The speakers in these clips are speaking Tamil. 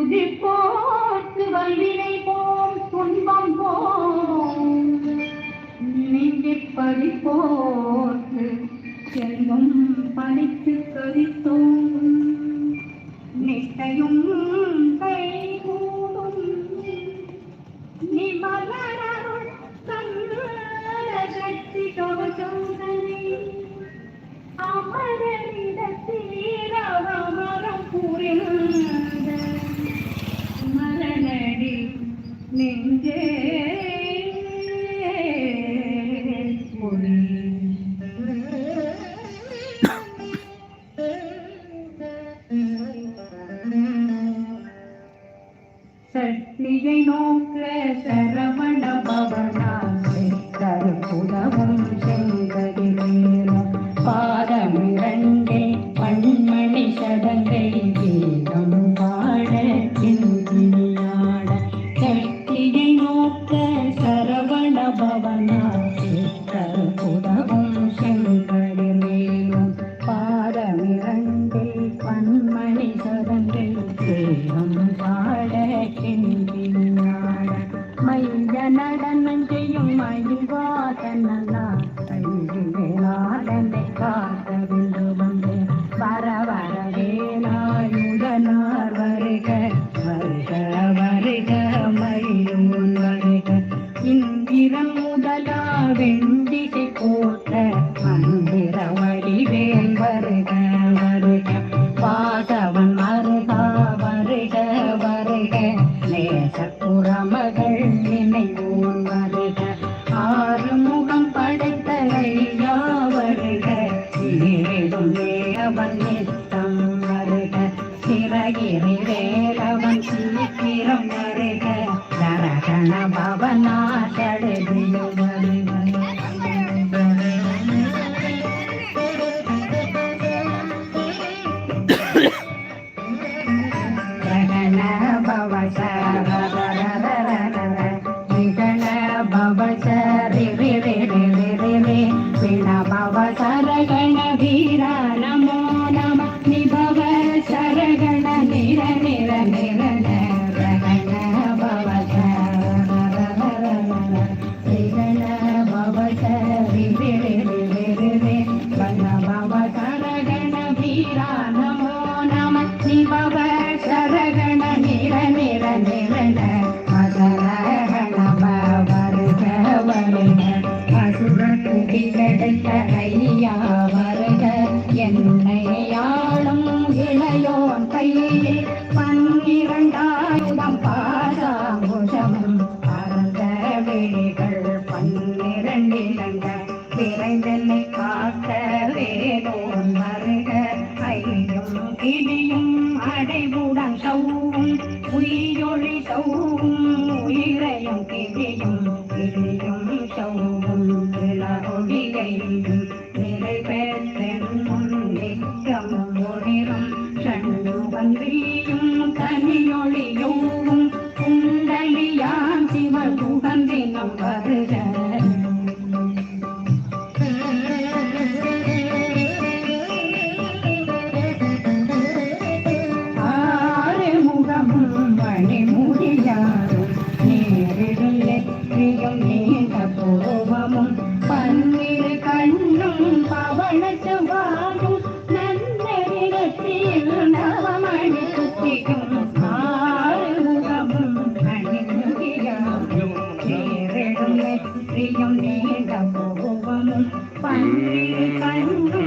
துதி போட்டு வல்வினை போம் துன்பம் போம் நினைந்து பறி போட்டு செல்வம் படைத்து கரித்தோம் சட்னியை நோக்க சரவண பவனாசை தருப்புதவும் செய்ததிலேனும் பாதமிரண்டே பண்மணி சதன் விண்டிகை போட்ட மந்திரவழி வேல் வருக. Oh. Pandi kandu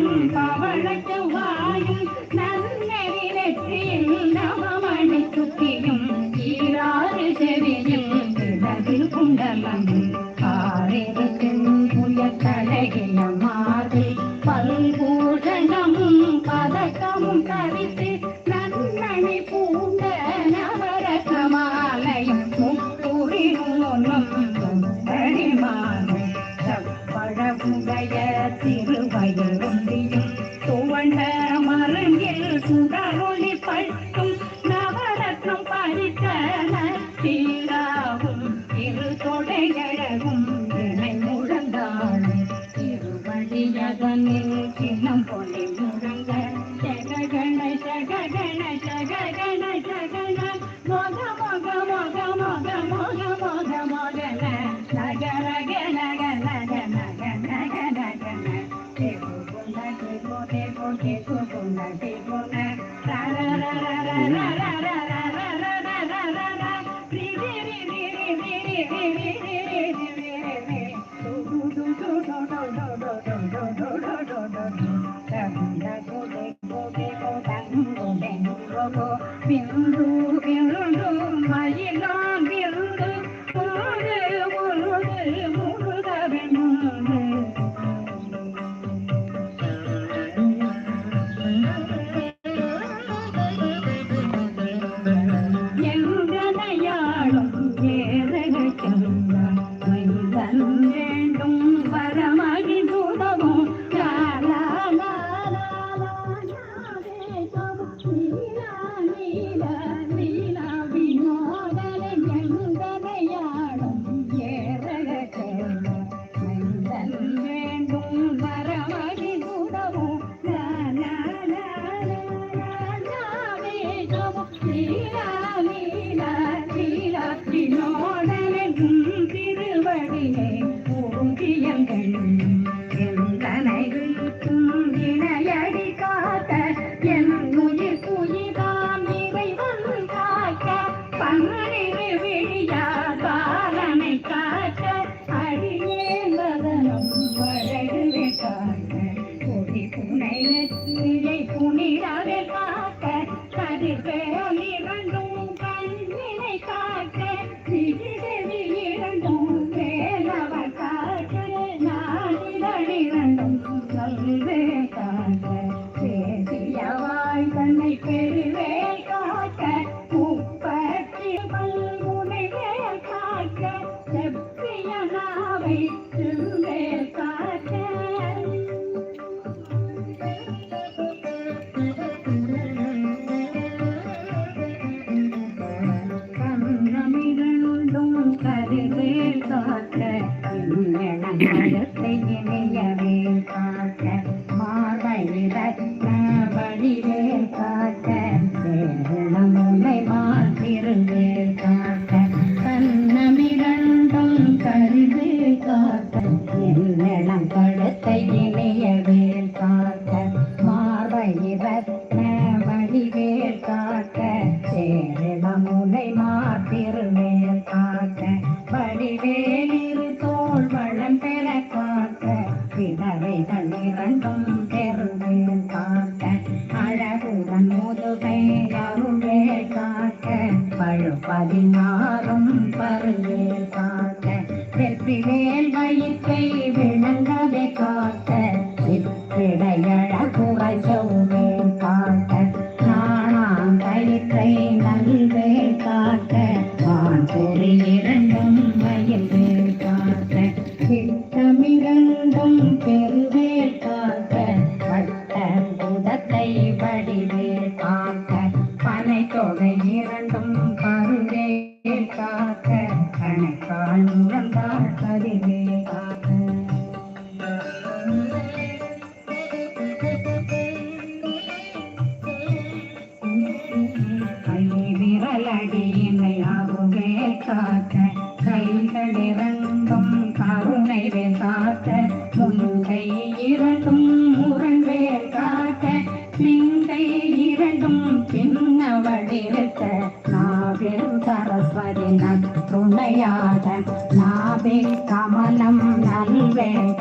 விடையை காட்ட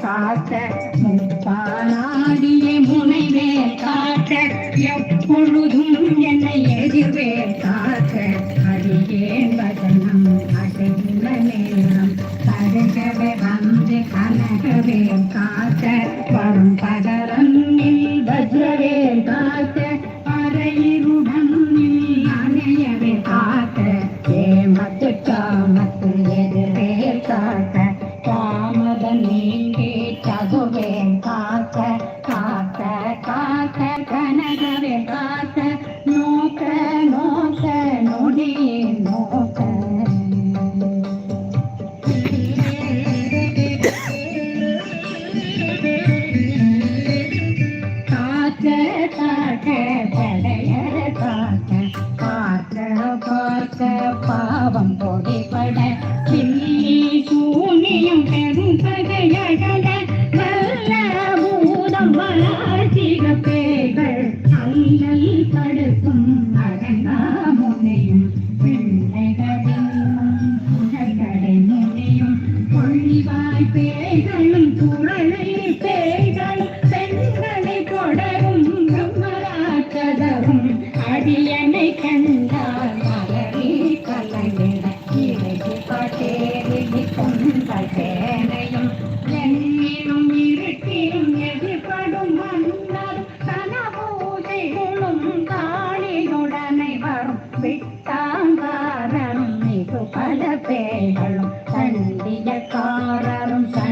காட்ட முப்பாலாடிய முனைவே காட்ட எப்பொழுதும் என்னை எதிர்வே காக்க அடியேன் வசனம் அசைந்த நேரம் கருகவே வந்து கனகவே பல பேர்களும் சந்தியக்காரரும் சந்திய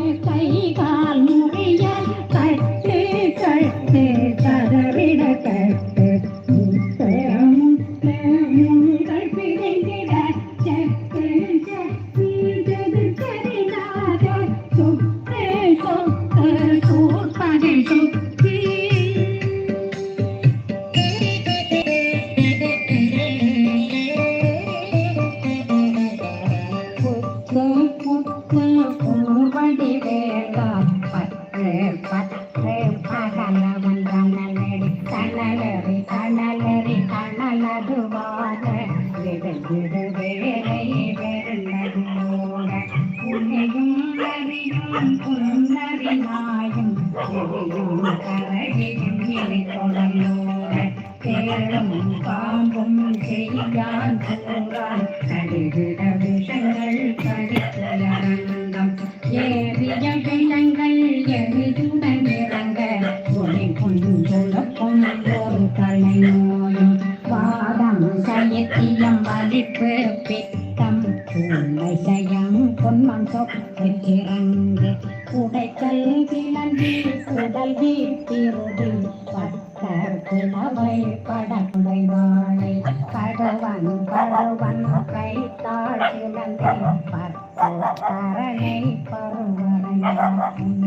சத்தியம் வலிப்பு பித்தம் பூமைசயம் பொன்மன் சொப்பு திறந்து உடைக்கல் கிளந்தி உடல் வீட்டிருதி. பட்ட கிளவை படகுடை வாழை. கடுவன் கடுவன் கைத்தாள் கிளந்தி பத்து தரணை பருவரையாகும்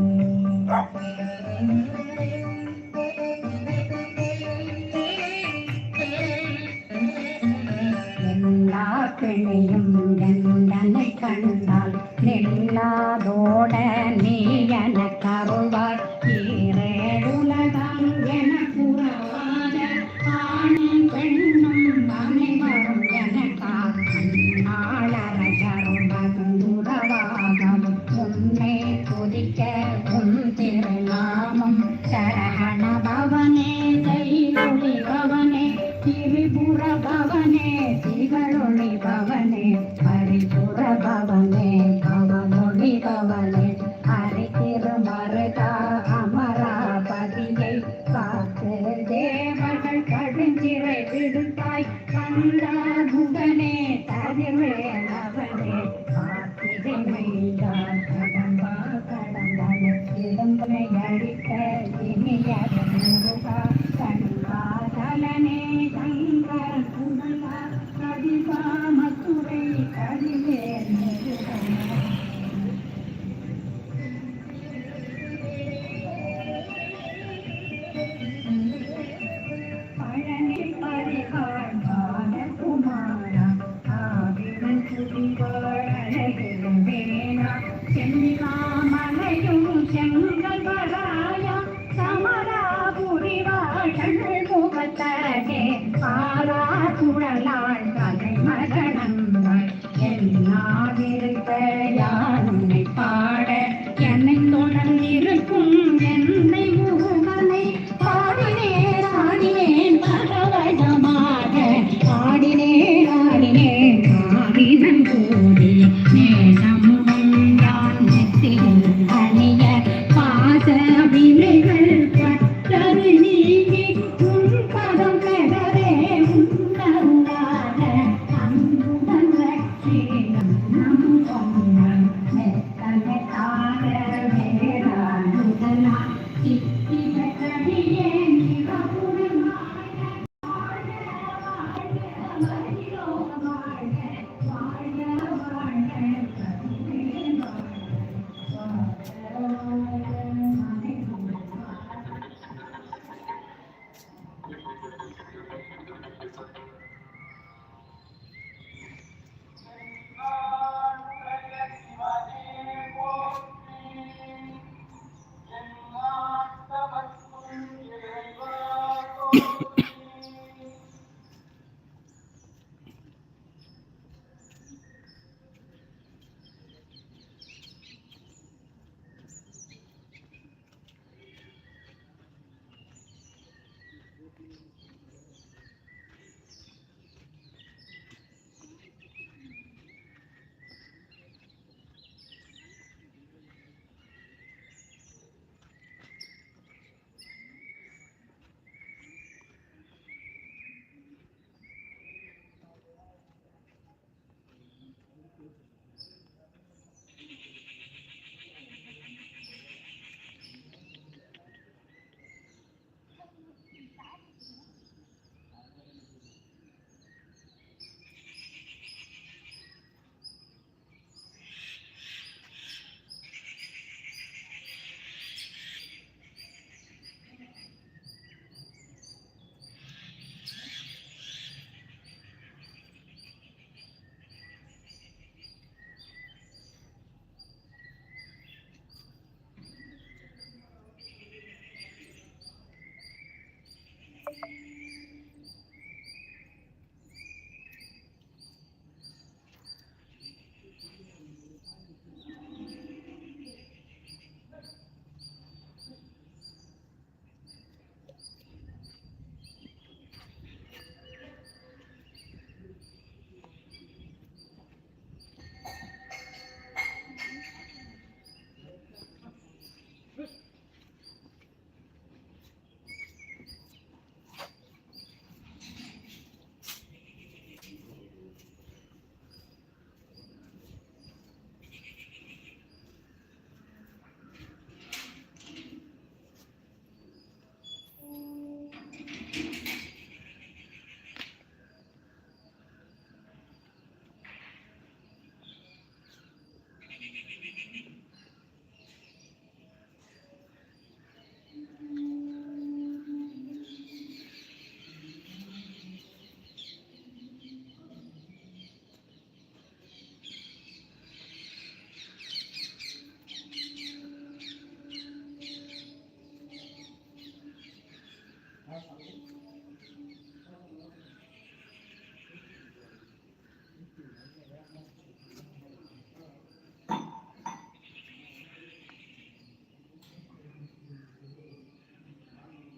കിളിയും ഗന്ധനെ കണ്ടാൽ നില്ലാതോടെ നീ എന കറുവായി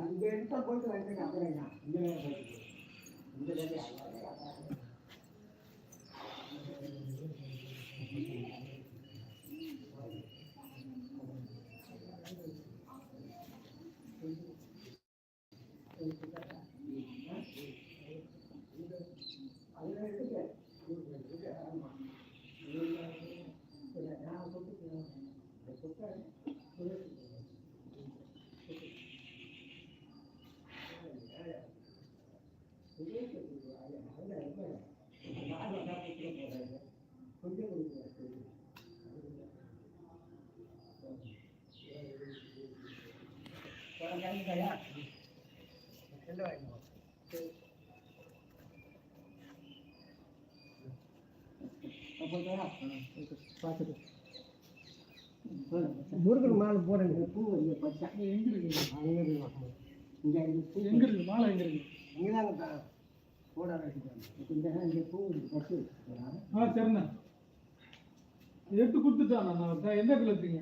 அங்கே எடுத்தால் போயிட்டு வந்து அங்கே தான் இங்கே இங்கே Thank you. பார்த்துட்டு முருகன் மாலை போடுங்க. பூ இங்கே பச்சை எங்க இருக்கு அங்கே இருக்கு இங்கே இருக்கு எங்க இருக்கு மாலை எங்க இருக்கு இங்கே தாங்க போட இந்த இங்கே பூ இருக்கு பச்சை ஆ சரிண்ணா. எடுத்து கொடுத்துட்டாண்ணா நான். அவர்கிட்ட. எந்த கிலோத்துங்க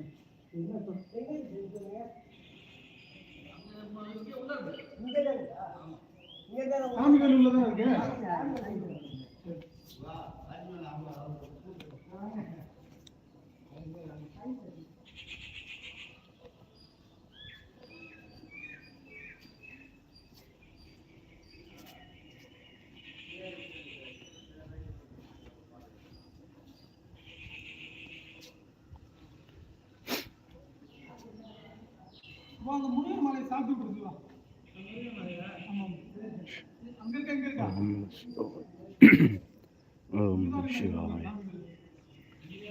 சாமி கோயில் உள்ளதான் இருக்கு சாப்பிட்டு கொடுத்துலாம் ஓம் சிவாய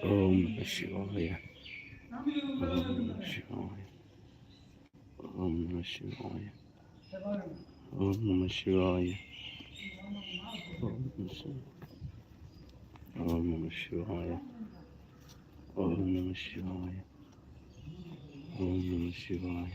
ஓம் சிவாய ஓம் சிவாய ஓம் நம சிவாய ஓம் நம சிவாய ஓம் நம சிவாய ஓம் நம சிவாய ஓம் நம சிவாய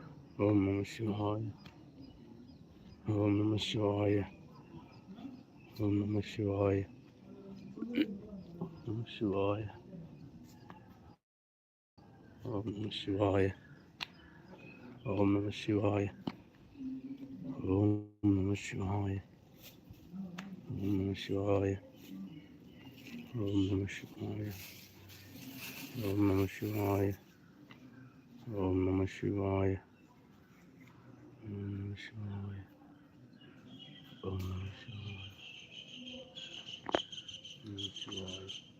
Om Namah Shivaya. Om Namah Shivaya. Om Namah Shivaya. Om Shivaya. Om Namah Shivaya. Om Namah Shivaya. Om Namah Shivaya. Om Namah Shivaya. Om Namah Shivaya. Om Namah Shivaya. Om Namah Shivaya. Oh, my God! Oh, no, sure.